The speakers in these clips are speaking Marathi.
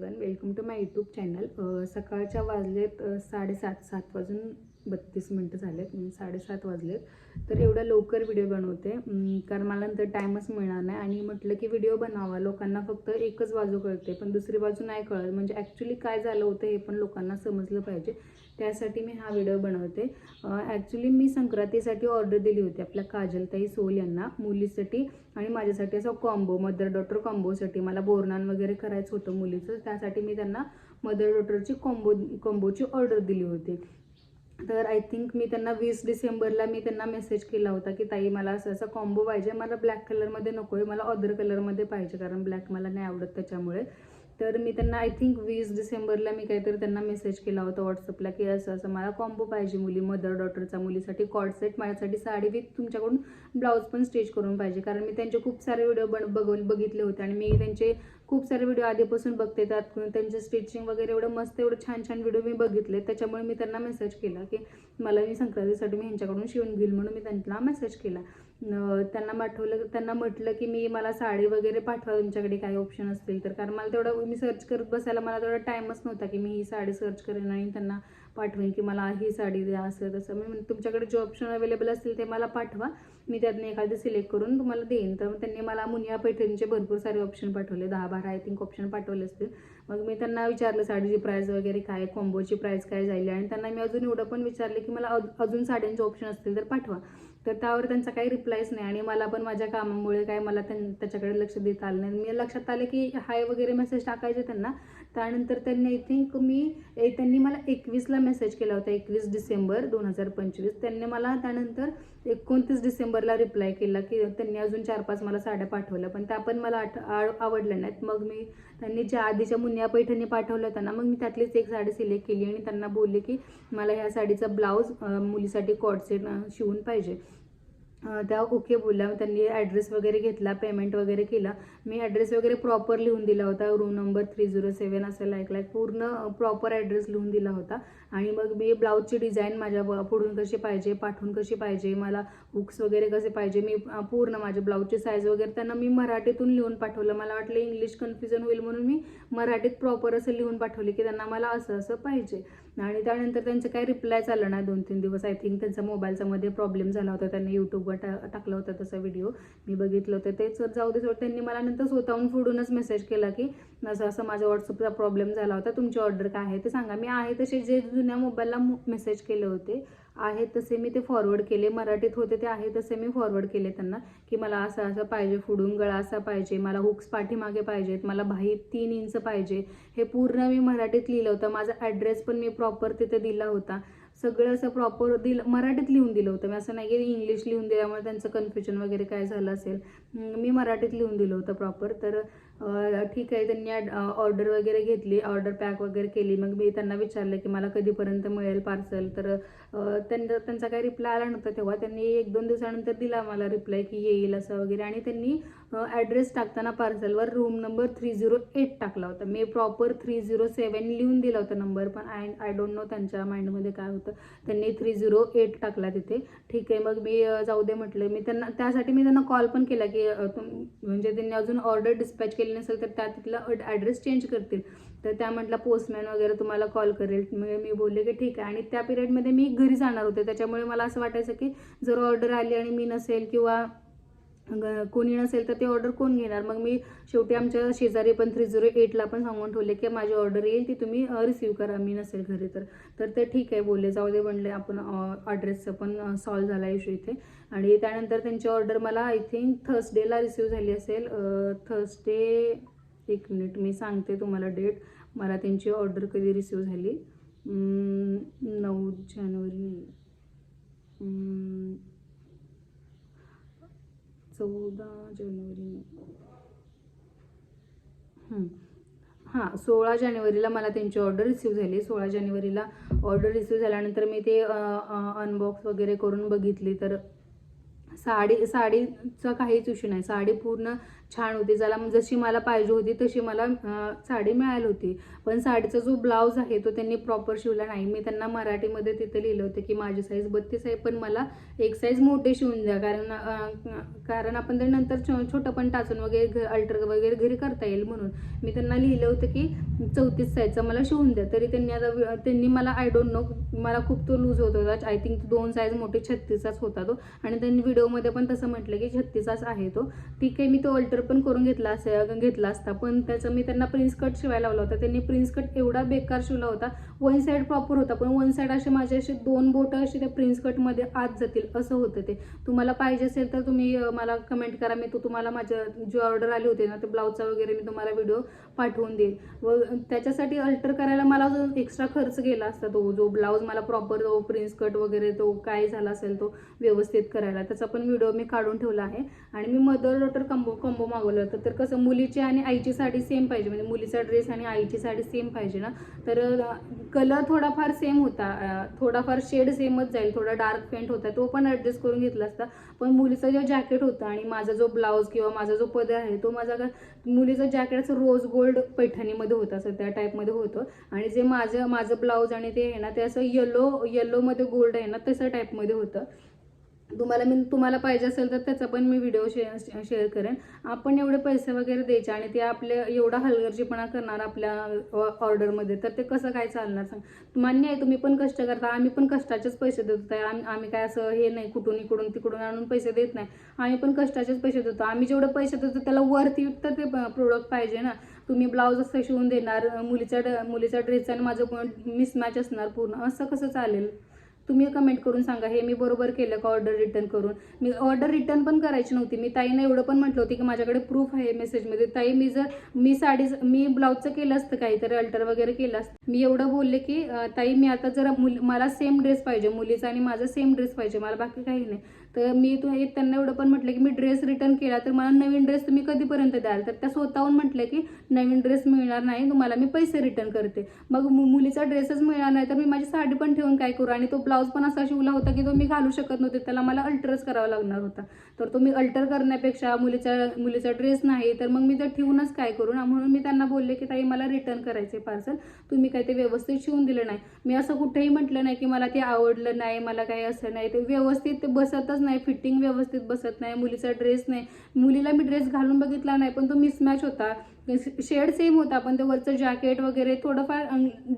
Everyone welcome to my YouTube channel सकाळच्या वाजलेत साडेसात सात वाजून बत्तीस मिनटं झालेत. साडेसात वाजलेत. तर एवढा लवकर व्हिडिओ बनवते. कारण मला नंतर टाईमच मिळणार नाही. आणि म्हटलं की व्हिडिओ बनावा. लोकांना फक्त एकच बाजू कळते पण दुसरी बाजू नाही कळत. म्हणजे ॲक्च्युली काय झालं होतं हे पण लोकांना समजलं पाहिजे. त्यासाठी मी हा व्हिडिओ बनवते. ॲक्च्युली मी संक्रांतीसाठी ऑर्डर दिली होती. आपल्या काजलताई सोल यांना मुलीसाठी आणि माझ्यासाठी असं कॉम्बो मदर डॉटर कॉम्बोसाठी मला बोरनान वगैरे करायचं होतं मुलीचं त्यासाठी मी त्यांना मदर डॉटरची कॉम्बो कॉम्बोची ऑर्डर दिली होती. तर आय थिंक मी त्यांना वीस डिसेंबरला मी त्यांना मेसेज केला होता की ताई मला असं असं कॉम्बो पाहिजे. मला ब्लॅक कलरमध्ये नको आहे मला अदर कलरमध्ये पाहिजे. कारण ब्लॅक मला नाही आवडत त्याच्यामुळे. तर मी त्यांना आय थिंक वीस डिसेंबरला मी काहीतरी त्यांना मेसेज केला होता व्हॉट्सअपला की असं असं मला कॉम्बो पाहिजे मुली मदर डॉटरचा मुलीसाठी कॉड सेट माझ्यासाठी साडी विथ तुमच्याकडून ब्लाऊज पण स्टिच करून पाहिजे. कारण मी त्यांचे खूप सारे व्हिडिओ बन बघून बघितले होते आणि मी त्यांचे खूप सारे व्हिडिओ आधीपासून बघते. त्यात त्यांचे स्टिचिंग वगैरे एवढं मस्त एवढं छान छान व्हिडिओ मी बघितले. त्याच्यामुळे मी त्यांना मेसेज केला की मला मी संक्रांतीसाठी मी ह्यांच्याकडून शिवून घेईल म्हणून मी त्यांना मेसेज केला. त्यांना पाठवलं त्यांना म्हटलं की मी मला साडी वगैरे पाठवा तुमच्याकडे काही ऑप्शन असतील तर. कारण मला तेवढं मी सर्च करत बसायला मला तेवढा टाईमच नव्हता की मी ही साडी सर्च करेन आणि त्यांना पाठवेन की मला ही साडी द्या असं तसं. मी तुमच्याकडे जे ऑप्शन अवेलेबल असतील ते मला पाठवा. मी त्यातनं एखादं सिलेक्ट करून तुम्हाला देईन. तर त्यांनी मला मुनिया पैठणीचे भरपूर सारे ऑप्शन पाठवले. दहा बारा आय थिंक ऑप्शन पाठवले असतील. मग मी त्यांना विचारलं साडीची प्राईस वगैरे काय कॉम्बोची प्राईस काय जाईल आणि त्यांना मी अजून एवढं पण विचारलं की मला अजून साड्यांचे ऑप्शन असतील तर पाठवा. तर त्यावर त्यांचा काही रिप्लायच नाही. आणि मला पण माझ्या कामामुळे काय मला त्यां त्याच्याकडे लक्ष देता आलं नाही. मी लक्षात आलं की हाय वगैरे मेसेज टाकायचे त्यांना. त्यानंतर त्यांनी आय थिंक मी ए, त्यांनी मला एकवीसला मेसेज केला होता एकवीस डिसेंबर दोन हजार पंचवीस. त्यांनी मला त्यानंतर एकोणतीस डिसेंबरला रिप्लाय केला की त्यांनी अजून चार पाच मला साड्या पाठवल्या पण त्या पण मला आठ आ- आवडल्या नाहीत. मग मी त्यांनी ज्या आधीच्या मुनिया पैठणी पाठवल्या होत्या मग मी त्यातलीच एक साडी सिलेक्ट केली आणि त्यांना बोलले की मला ह्या साडीचा ब्लाऊज मुलीसाठी कॉडसेट शिवून पाहिजे. त्या ओके बोलल्या मग त्यांनी ॲड्रेस वगैरे घेतला पेमेंट वगैरे केला. मी ॲड्रेस वगैरे प्रॉपर लिहून दिला होता. Room number three zero seven असं लाईक लाईक पूर्ण प्रॉपर ॲड्रेस लिहून दिला होता. आणि मग मी ब्लाऊजची डिझाईन माझ्या पुढून कशी पाहिजे पाठवून कशी पाहिजे मला हुक्स वगैरे कसे पाहिजे? मी पूर्ण माझे ब्लाऊजचे साईज वगैरे त्यांना मी मराठीतून लिहून पाठवलं. मला वाटलं इंग्लिश कन्फ्युजन होईल म्हणून मी मराठीत प्रॉपर असं लिहून पाठवले की त्यांना मला असं असं पाहिजे. आणि त्यानंतर त्यांचं काही रिप्लाय चाललं नाही दोन तीन दिवस. आय थिंक त्यांचा मोबाईलचा मध्ये प्रॉब्लेम झाला होता. त्यांनी यूट्यूबवर टा टाकला होता तसा व्हिडिओ मी बघितलं होतं. तेच जाऊ दे सोड त्यांनी मला नंतर स्वतःहून फोडूनच मेसेज केला की असं असं माझा व्हॉट्सअपचा प्रॉब्लेम झाला होता. तुमची ऑर्डर काय आहे ते सांगा. मी आहे तसे जे जुन्या मोबाईलला मेसेज केले होते. आहे तसे मी ते फॉरवर्ड केले. मराठीत होते ते आहे तसे मी फॉरवर्ड केले त्यांना की मला असं असं पाहिजे फुडून गळा असा पाहिजे मला हुक्स पाठीमागे पाहिजेत मला बाही तीन इंच पाहिजे. हे पूर्ण मी मराठीत लिहिलं होतं. माझा ॲड्रेस पण मी प्रॉपर तिथे दिला होता. सगळं असं प्रॉपर दिलं मराठीत लिहून दिलं होतं. मी असं नाही की इंग्लिश लिहून दिल्यामुळे त्यांचं कन्फ्युजन वगैरे काय झालं असेल. मी मराठीत लिहून दिलं होतं प्रॉपर तर ठीक आहे त्यांनी ऑर्डर वगैरे घेतली ऑर्डर पॅक वगैरे केली. मग मी त्यांना विचारलं की मला कधीपर्यंत मिळेल पार्सल तर त्यांचा त्यांचा काही रिप्लाय आला नव्हता तेव्हा. त्यांनी एक दोन दिवसानंतर दिला मला रिप्लाय की येईल असं वगैरे. आणि त्यांनी ॲड्रेस टाकताना पार्सलवर room number three zero eight टाकला होता. मी प्रॉपर थ्री झिरो सेवन लिहून दिला होता नंबर पण आय आय डोंट नो त्यांच्या माइंडमध्ये काय होतं. त्यांनी थ्री झिरो एट टाकला तिथे. ठीक आहे मग मी जाऊ दे म्हटलं. मी त्यांना त्यासाठी मी त्यांना कॉल पण केला की तुम म्हणजे त्यांनी अजून ऑर्डर डिस्पॅच केली नसेल तर त्या तिथला ॲड्रेस चेंज करतील. तर त्या म्हटलं पोस्टमॅन वगैरे तुम्हाला कॉल करेल. मग मी बोलले की ठीक आहे. आणि त्या पिरियडमध्ये मी घरी जाणार होते. त्याच्यामुळे मला असं वाटायचं की जर ऑर्डर आली आणि मी नसेल किंवा कोणी नसेल तर ते ऑर्डर कोण घेणार? मग मी शेवटी आमच्या शेजारी पण थ्री झिरो एटला पण सांगून ठेवले की माझी ऑर्डर येईल ती तुम्ही रिसीव करा. मी नसेल घरी तर. तर ते ठीक आहे बोलले. जाऊ दे म्हणले आपण ॲड्रेसचं पण सॉल्व झाला इशू इथे. आणि त्यानंतर त्यांची ऑर्डर मला आय थिंक थर्सडेला रिसीव झाली असेल. थर्सडे एक मिनिट मी सांगते तुम्हाला डेट मला त्यांची ऑर्डर कधी रिसीव झाली? नऊ जानेवारी नाही. चौदा जानेवारी. हां सोळा जानेवारीला मला त्यांची ऑर्डर रिसीव झाली. सोळा जानेवारीला ऑर्डर रिसीव झाल्यानंतर मी ते अनबॉक्स वगैरे करून बघितली. तर साडी साडीचा काहीच इश्यू नाही. साडी पूर्ण छान होती. ज्याला जशी मला पाहिजे होती तशी मला साडी मिळाली होती. पण साडीचा जो ब्लाऊज आहे तो त्यांनी प्रॉपर शिवला नाही. मी त्यांना मराठीमध्ये तिथे लिहिलं होतं की माझी साईज बत्तीस आहे पण मला एक साईज मोठे शिवून द्या. कारण कारण आपण ते नंतर छो- छोटं पण टाचून वगैरे अल्टर वगैरे घरी करता येईल म्हणून. मी त्यांना लिहिलं होतं की चौतीस साईजचा मला शिवून द्या. तरी त्यांनी आता त्यांनी मला आय डोंट नो मला खूप तो लूज होत होता. आय थिंक दोन साईज मोठे छत्तीसचाच होता तो. आणि त्यांनी व्हिडिओमध्ये पण तसं म्हटलं की छत्तीसचाच आहे तो. ठीक आहे मी तो अल्टर पण करून घेतला असे घेतला असता. पण त्याचं मी त्यांना प्रिन्स कट शिवायला लावला होता. त्यांनी प्रिन्स कट एवढा बेकार शिवला होता. वन साईड प्रॉपर होता पण वन साईड असे माझे असे दोन बोटं असे त्या प्रिन्स कटमध्ये आत जातील असं होतं ते. तुम्हाला पाहिजे असेल तर तुम्ही मला कमेंट करा. मी तो तुम्हाला माझ्या जी ऑर्डर आली होती ना ते ब्लाऊजचा वगैरे मी तुम्हाला व्हिडिओ पाठवून देईल. व त्याच्यासाठी अल्टर करायला मला जो एक्स्ट्रा खर्च गेला असता तो जो ब्लाऊज मला प्रॉपर तो प्रिन्स कट वगैरे तो काय झाला असेल तो व्यवस्थित करायला त्याचा पण व्हिडिओ मी काढून ठेवला आहे. आणि मी मदर डॉटर कंबो कंबो मागवलं होतं. तर कसं मुलीची आणि आईची साडी सेम पाहिजे. म्हणजे मुलीचा ड्रेस आणि आईची साडी सेम पाहिजे ना. तर कलर थोडाफार सेम होता. थोडाफार शेड सेमच जाईल. थोडा डार्क पेंट होता. तो पण ॲडजस्ट करून घेतला असता. पण मुलीचं जो जॅकेट होतं आणि माझा जो ब्लाऊज किंवा माझा जो पदर आहे तो माझा का मुलीचं जॅकेट असं रोज गोल्ड पैठणीमध्ये होतं असं त्या टाईपमध्ये होतं. आणि जे माझं माझं ब्लाऊज आणि ते आहे ना ते असं येलो येलोमध्ये गोल्ड आहे ना तसं टाईपमध्ये होतं. तुम्हाला मी तुम्हाला पाहिजे असेल तर त्याचा पण मी व्हिडिओ शेअर शेअर करेन. आपण एवढे पैसे वगैरे द्यायचे आणि ते आपले एवढा हलगर्जीपणा करणार आपल्या ऑर्डरमध्ये तर ते कसं काय चालणार सांग? मान्य आहे तुम्ही पण कष्ट करता आम्ही पण कष्टाचेच पैसे देतो तर आम्ही आम्ही काय असं हे नाही कुठून इकडून तिकडून आणून पैसे देत नाही. आम्ही पण कष्टाचेच पैसे देतो. आम्ही जेवढे पैसे देतो त्याला वरती तर ते प्रोडक्ट पाहिजे ना. तुम्ही ब्लाऊज असं शिवून देणार मुलीच्या ड- मुलीचा ड्रेस आणि माझं मिसमॅच असणार पूर्ण असं कसं चालेल? तुम्ही कमेंट करून सांगा हे मी बरोबर केलं का ऑर्डर रिटर्न करून? मी ऑर्डर रिटर्न पण करायची नव्हती मी ताईनं एवढं पण म्हटलं होती की माझ्याकडे प्रूफ आहे मेसेजमध्ये ताई मी जर मी साडी मी ब्लाऊजचं केलं असतं काहीतरी अल्टर वगैरे केलं असतं. मी एवढं बोलले की ताई मी आता जर मुल मला सेम ड्रेस पाहिजे मुलीचा आणि माझा सेम ड्रेस पाहिजे मला बाकी काही नाही. तर मी तू त्यांना एवढं पण म्हटलं की मी ड्रेस रिटर्न केला तर मला नवीन ड्रेस तुम्ही कधीपर्यंत द्याल? तर त्या स्वतःहून म्हटलं की नवीन ड्रेस मिळणार नाही तुम्हाला मी पैसे रिटर्न करते. मग मु- मुलीचा ड्रेसच मिळणार नाही तर मी माझी साडी पण ठेवून काय करू? आणि तो ब्लाऊज पण असा शिवला होता की तो मी घालू शकत नव्हते त्याला मला अल्टरच करावा लागणार होता. तर तो मी अल्टर करण्यापेक्षा मुलीचा मुलीचा ड्रेस नाही तर मग मी तर ठेवूनच काय करू ना? म्हणून मी त्यांना बोलले की ताई मला रिटर्न करायचे पार्सल तुम्ही काय ते व्यवस्थित शिवून दिलं नाही. मी असं कुठेही म्हटलं नाही की मला ते आवडलं नाही मला काही असं नाही. ते व्यवस्थित ते बसतच नाही फिटिंग व्यवस्थित बसत नाही मुलीचा ड्रेस नाही. मुलीला मी ड्रेस घालून बघितला नाही पण तो मिसमॅच होता. शेड सेम होता पण ते वरचं जॅकेट वगैरे थोडंफार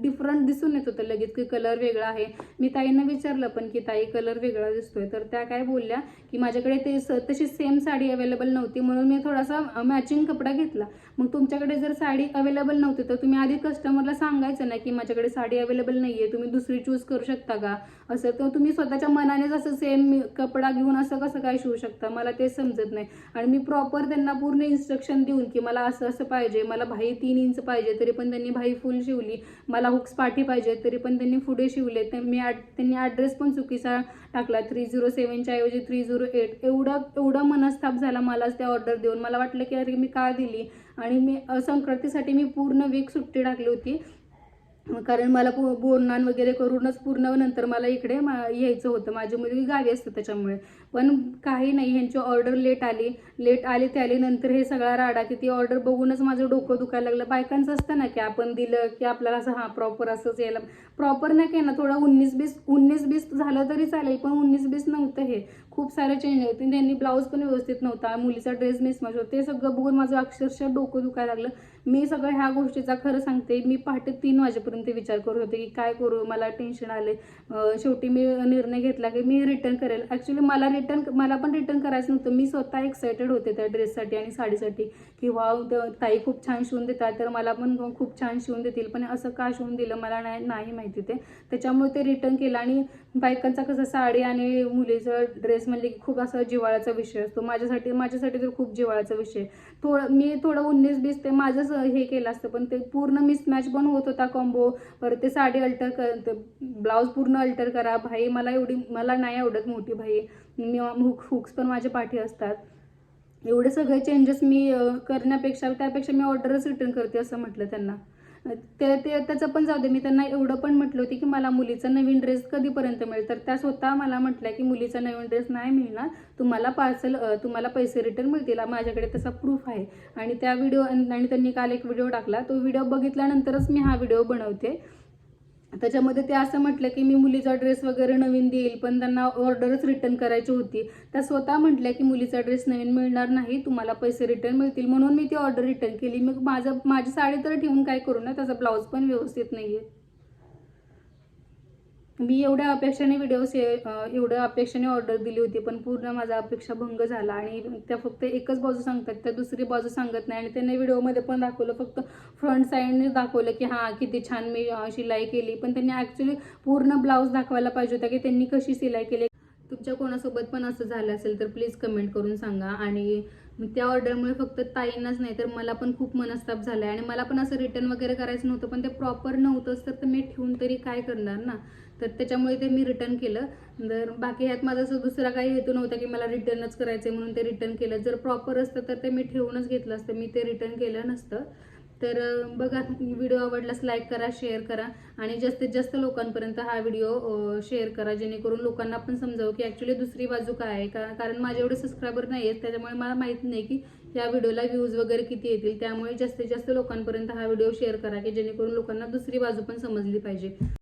डिफरंट दिसून येत होतं लगेच की कलर वेगळा आहे. मी ताईंना विचारलं पण की ताई कलर वेगळा दिसतोय. तर त्या काय बोलल्या की माझ्याकडे ते स- तशी सेम साडी अवेलेबल नव्हती म्हणून मी थोडासा मॅचिंग कपडा घेतला. मग तुमच्याकडे जर साडी अवेलेबल नव्हती तर तुम्ही आधी कस्टमरला सांगायचं नाही की माझ्याकडे साडी अवेलेबल नाही आहे तुम्ही दुसरी चूज करू शकता का? असं तर तुम्ही स्वतःच्या मनानेच असं सेम कपडा घेऊन असं कसं काय शिवू शकता? मला ते समजत नाही. आणि मी प्रॉपर त्यांना पूर्ण इन्स्ट्रक्शन देऊन की मला असं असं पाहिजे पाहिजे मला भाई तीन इंच पाहिजे तरी पण त्यांनी भाई फुल शिवली. मला हुक्स पाठी पाहिजे तरी पण त्यांनी पुढे शिवले. ते मी ॲड त्यांनी ॲड्रेस पण चुकीचा टाकला थ्री झिरो सेवनच्या ऐवजी थ्री झिरो एट एवढा एवढा मनस्ताप झाला मलाच त्या ऑर्डर देऊन. मला वाटलं की अरे मी का दिली? आणि मी संक्रांतीसाठी मी पूर्ण वीक सुट्टी टाकली होती. कारण मला पो बोरनान वगैरे करूनच पूर्ण नंतर मला इकडे मा यायचं होतं. माझी मुलगी गावी असते त्याच्यामुळे. पण काही नाही ह्यांची ऑर्डर लेट आली. लेट आली ते आली नंतर हे सगळा राडा की ती ऑर्डर बघूनच माझं डोकं दुखायला लागलं. बायकांचं असतं ना की आपण दिलं की आपल्याला असं हां प्रॉपर असंच यायला. प्रॉपर नाही काय ना थोडं उन्नीस बीस उन्नीस बीस झालं तरी चालेल पण उन्नीस बीस नव्हतं हे. खूप सारे चेंज होते त्यांनी ब्लाऊज पण व्यवस्थित नव्हता. मुलीचा ड्रेस मिसमॅच होता. ते सगळं बघून माझं अक्षरशः डोकं दुखायला लागलं. मी सगळं ह्या गोष्टीचा खरं सांगते. मी पहाटे तीन वाजेपर्यंत विचार करत होते की काय करू? मला टेन्शन आले शेवटी मी निर्णय घेतला की मी रिटर्न करेल. ॲक्च्युली मला रिटर्न मला पण रिटर्न करायचं नव्हतं. मी स्वतः एक्सायटेड होते त्या ड्रेससाठी आणि साडीसाठी. की वा ताई खूप छान शिवून देतात. तर मला पण खूप छान शिवून देतील. पण असं का शिवून दिलं मला नाही नाही माहिती ते. त्याच्यामुळे ते रिटर्न केलं. आणि बायकांचा कसं साडी आणि मुलीचं ड्रेस म्हणले की खूप असा जिवाळ्याचा विषय असतो. माझ्यासाठी माझ्यासाठी तर खूप जिवाळ्याचा विषय. थोडं मी थोडं उन्नीस बीस ते माझंच हे केलं असतं पण ते पूर्ण मिसमॅच पण होत होता कॉम्बो परत ते साडी अल्टर कर ब्लाऊज पूर्ण अल्टर करा. भाई मला एवढी मला नाही आवडत मोठी भाई. मी हुक हुक्स पण माझ्या पाठी असतात. एवढे सगळे चेंजेस मी करण्यापेक्षा त्यापेक्षा मी ऑर्डरच रिटर्न करते असं म्हटलं त्यांना. ते ते त्याचं पण जाऊ दे मी त्यांना एवढं पण म्हटलं होती की मला मुलीचा नवीन ड्रेस कधीपर्यंत मिळेल? तर त्या स्वतः मला म्हटल्या की मुलीचा नवीन ड्रेस नाही मिळणार तुम्हाला पार्सल तुम्हाला पैसे रिटर्न मिळतील. माझ्याकडे तसा प्रूफ आहे. आणि त्या व्हिडिओ आणि त्यांनी काल एक व्हिडिओ टाकला. तो व्हिडिओ बघितल्यानंतरच मी हा व्हिडिओ बनवते. त्याच्यामध्ये ते असं म्हटलं की मी मुलीचा ड्रेस वगैरे नवीन देईल पण त्यांना ऑर्डरच रिटर्न करायची होती. त्या स्वतः म्हटल्या की मुलीचा ड्रेस नवीन मिळणार नाही तुम्हाला पैसे रिटर्न मिळतील. म्हणून मी ती ऑर्डर रिटर्न केली. मग माझं माझी साडी तर ठेवून काय करू ना त्याचा ब्लाऊज पण व्यवस्थित नाही आहे मी एवढ्या अपेक्षाने व्हिडिओ से एवढ्या अपेक्षाने ऑर्डर दिली होती पण पूर्ण माझा अपेक्षा भंग झाला आणि त्या फक्त एकच बाजू सांगतात त्या दुसरी बाजू सांगत नाही. आणि त्यांनी व्हिडिओमध्ये पण दाखवलं फक्त फ्रंट साईडने दाखवलं की हां किती छान मी शिलाई केली. पण त्यांनी ॲक्च्युली पूर्ण ब्लाऊज दाखवायला पाहिजे होता की त्यांनी कशी शिलाई केली. तुमच्या कोणासोबत पण असं झालं असेल तर प्लीज कमेंट करून सांगा. आणि त्या ऑर्डरमुळे फक्त ताईंनाच नाही तर मला पण खूप मनस्ताप झाला आहे आणि मला पण असं रिटर्न वगैरे करायचं नव्हतं पण ते प्रॉपर नव्हतंच तर मी ठेवून तरी काय करणार ना? तर त्याच्यामुळे ते मी रिटर्न केलं. तर बाकी ह्यात माझा असं दुसरा काही हेतू नव्हता की मला रिटर्नच करायचं आहे म्हणून ते रिटर्न केलं. जर प्रॉपर असतं तर ते मी ठेवूनच घेतलं असतं. मी ते रिटर्न केलं नसतं. तर बघा व्हिडिओ आवडल्यास लाईक करा शेअर करा आणि जास्तीत जास्त लोकांपर्यंत हा व्हिडिओ शेअर करा. जेणेकरून लोकांना पण समजावं की ॲक्च्युली दुसरी बाजू काय आहे. का कारण माझे एवढे सबस्क्रायबर नाही आहेत. त्याच्यामुळे मला माहीत नाही की या व्हिडिओला व्ह्यूज वगैरे किती येतील. त्यामुळे जास्तीत जास्त लोकांपर्यंत हा व्हिडिओ शेअर करा की जेणेकरून लोकांना दुसरी बाजू पण समजली पाहिजे.